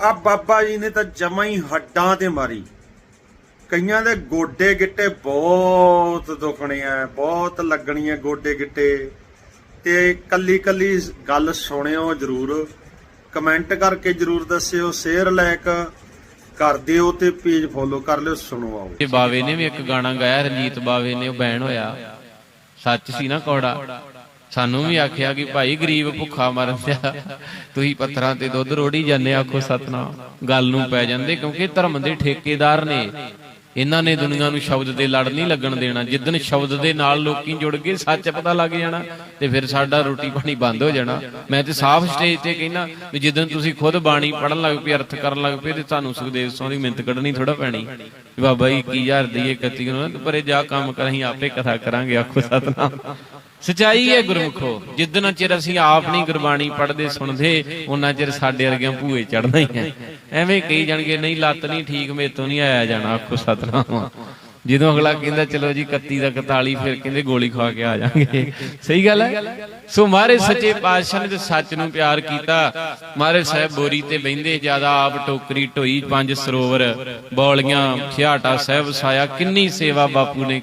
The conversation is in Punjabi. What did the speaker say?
ਆ ਬਾਬਾ ਜੀ ਨੇ ਤਾਂ ਜਮਾ ਹੀ ਹੱਡਾਂ ਤੇ ਮਾਰੀ। ਕਈਆਂ ਦੇ ਗੋਡੇ ਗਿੱਟੇ ਬਹੁਤ ਦੁਖਣੇ ਆ, ਬਹੁਤ ਲੱਗਣੀਆਂ ਗੋਡੇ ਗਿੱਟੇ। ਤੇ ਕੱਲੀ ਕੱਲੀ ਗੱਲ ਸੁਣਿਓ ਜਰੂਰ, ਕਮੈਂਟ ਕਰਕੇ ਜਰੂਰ ਦੱਸਿਓ, ਸ਼ੇਅਰ, ਲਾਇਕ ਕਰ ਦਿਓ ਤੇ ਪੇਜ ਫੋਲੋ ਕਰ ਲਿਓ, ਸੁਣੋ ਆਓ। ਇਹ ਬਾਵੇ ਨੇ ਵੀ ਇੱਕ ਗਾਣਾ ਗਾਇਆ, ਰਣਜੀਤ ਬਾਵੇ ਨੇ, ਉਹ ਬੈਨ ਹੋਇਆ। ਸੱਚ ਸੀ ਨਾ ਕੌੜਾ। ਸਾਨੂੰ ਵੀ ਆਖਿਆ ਕਿ ਭਾਈ ਗਰੀਬ ਭੁੱਖਾ ਮਰਨ ਦਿਆ। ਤੁਸੀਂ ਪੱਥਰਾਂ ਤੇ ਦੁੱਧ ਰੋੜੀ ਜਾਂਦੇ ਆਖੋ ਸਤਨਾਮ। ਗੱਲ ਨੂੰ ਪੈ ਜਾਂਦੇ ਕਿਉਂਕਿ ਧਰਮ ਦੇ ਠੇਕੇਦਾਰ ਨੇ। ਇਹਨਾਂ ਨੇ ਦੁਨੀਆ ਨੂੰ ਸ਼ਬਦ ਦੇ ਲੜ ਨਹੀਂ ਲੱਗਣ ਦੇਣਾ। ਜਿੱਦਨ ਸ਼ਬਦ ਦੇ ਨਾਲ ਲੋਕੀ ਜੁੜ ਗਏ, ਸੱਚ ਪਤਾ ਲੱਗ ਜਾਣਾ ਤੇ ਫਿਰ ਸਾਡਾ ਰੋਟੀ ਪਾਣੀ ਬੰਦ ਹੋ ਜਾਣਾ। ਮੈਂ ਤੇ ਸਾਫ਼ ਸਟੇਜ ਤੇ ਕਹਿੰਦਾ ਵੀ ਜਿੱਦਨ ਤੁਸੀਂ ਖੁਦ ਬਾਣੀ ਪੜਨ ਲੱਗ ਪਏ, ਅਰਥ ਕਰਨ ਲੱਗ ਪਏ ਤੇ ਤੁਹਾਨੂੰ ਸੁਖਦੇਵ ਸਿੰਘ ਦੀ ਮਿਹਨਤ ਕੱਢਣੀ ਥੋੜਾ ਪੈਣੀ। ਬਾਬਾ ਜੀ 21000 ਦੀ 31 ਨੂੰ ਪਰੇ ਜਾ ਕੰਮ ਕਰਾਂਗੇ ਆਪੇ ਕਥਾ ਕਰਾਂਗੇ, ਆਖੋ ਸਤਨਾਮ। ਸਚਾਈ ਹੈ ਗੁਰਮੁਖੋ। ਜਿੱਦਨ ਚਿਰ ਅਸੀਂ ਆਪ ਨਹੀਂ ਗੁਰਬਾਣੀ ਪੜ੍ਹਦੇ, ਸੁਣਦੇ ਉਹਨਾਂ ਚਿਰ ਸਾਡੇ ਵਰਗਿਆਂ ਭੂਏ ਚੜਨਾ ਹੀ ਹੈ। ਐਵੇਂ ਕਹੀ ਜਾਣਗੇ, ਨਹੀਂ, ਲੱਤ ਨਹੀਂ ਠੀਕ, ਮੇਰੇ ਨਹੀਂ ਆਇਆ ਜਾਣਾ। ਆਖੋ, ਸਤਨਾਮ। ਜਦੋਂ ਅਗਲਾ ਕਹਿੰਦਾ, ਚਲੋ ਜੀ 31 ਦਾ 41 ਫਿਰ ਕਹਿੰਦੇ, ਗੋਲੀ ਖਵਾ ਕੇ ਆ ਜਾਾਂਗੇ। ਸਹੀ ਗੱਲ ਹੈ? ਸੋ ਮਾਰੇ ਸੱਚੇ ਪਾਤਸ਼ਾਹ ਨੇ ਤੇ ਸੱਚ ਨੂੰ ਪਿਆਰ ਕੀਤਾ। ਮਾਰੇ ਸਾਹਿਬ ਬੋਰੀ ਤੇ ਬਹਿੰਦੇ, ਜ਼ਿਆਦਾ ਆਪ ਟੋਕਰੀ ਢੋਈ ਪੰਜ ਸਰੋਵਰ, ਬੌਲੀਆਂ, ਖਿਆਟਾ ਸਾਹਿਬ ਸਾਇਆ, ਕਿੰਨੀ ਸੇਵਾ ਬਾਪੂ ਨੇ